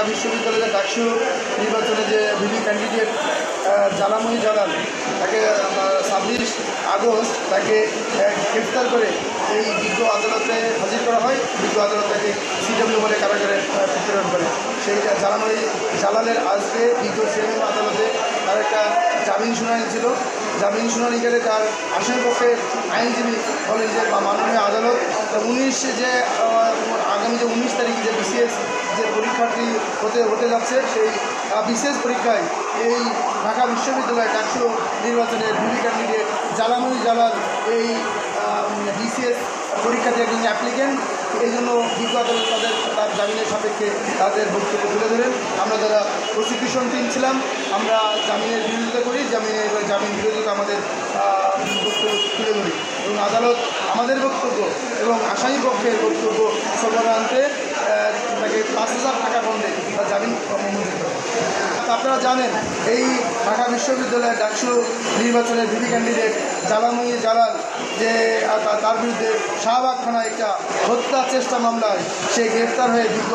ঢাকা বিশ্ববিদ্যালয়ের ডাকসু নির্বাচনে যে ভিভি ক্যান্ডিডেট জালাময়ী জালাল তাকে ছাব্বিশ আগস্ট তাকে গ্রেফতার করে এই বিজ্ঞ আদালতে হাজির করা হয়। বিজ্ঞ আদালত তাকে সিডব্লিউ বলে কারাগারে প্রেরণ করে। সেই জালাময়ী জালালের আজকে বিজ্ঞ শ্রেণি আদালতে তার একটা জামিন শুনানি ছিল। জামিন শুনানি গেলে তার আসামি পক্ষে আইনজীবী বলেন যে মাননীয় আদালত। উনিশ যে হতে হতে যাচ্ছে। সেই বিশেষ পরীক্ষায় এই ঢাকা বিশ্ববিদ্যালয় ডাকসু নির্বাচনের ভিভি ক্যান্ডিডেট জালামুল জালাল এই বিসিএস পরীক্ষাতে একজন অ্যাপ্লিকেন্ট এই জন্য বিজ্ঞ আদালত তাদের, তার জামিনের সাপেক্ষে তাদের বক্তব্য তুলে ধরেন। আমরা যারা প্রসিকিউশন টিম ছিলাম, আমরা জামিনের বিরোধিতা করি। জামিনের জামিন বিরোধিতা আমাদের বক্তব্য তুলে ধরি। এবং আদালত আমাদের বক্তব্য এবং আসামি পক্ষের বক্তব্য সর্বদা আনতে আহ, তাকে পাঁচ হাজার টাকা বন্ধে তার জামিন মঞ্জুর করে আপনারা জানেন, এই ঢাকা বিশ্ববিদ্যালয়ের ডাকসু নির্বাচনের ভিভি ক্যান্ডিডেট জালাময়ী জ্বালান যে তার বিরুদ্ধে শাহবাগ থানায় একটা হত্যা চেষ্টা মামলায় সে গ্রেপ্তার হয়ে বিজ্ঞ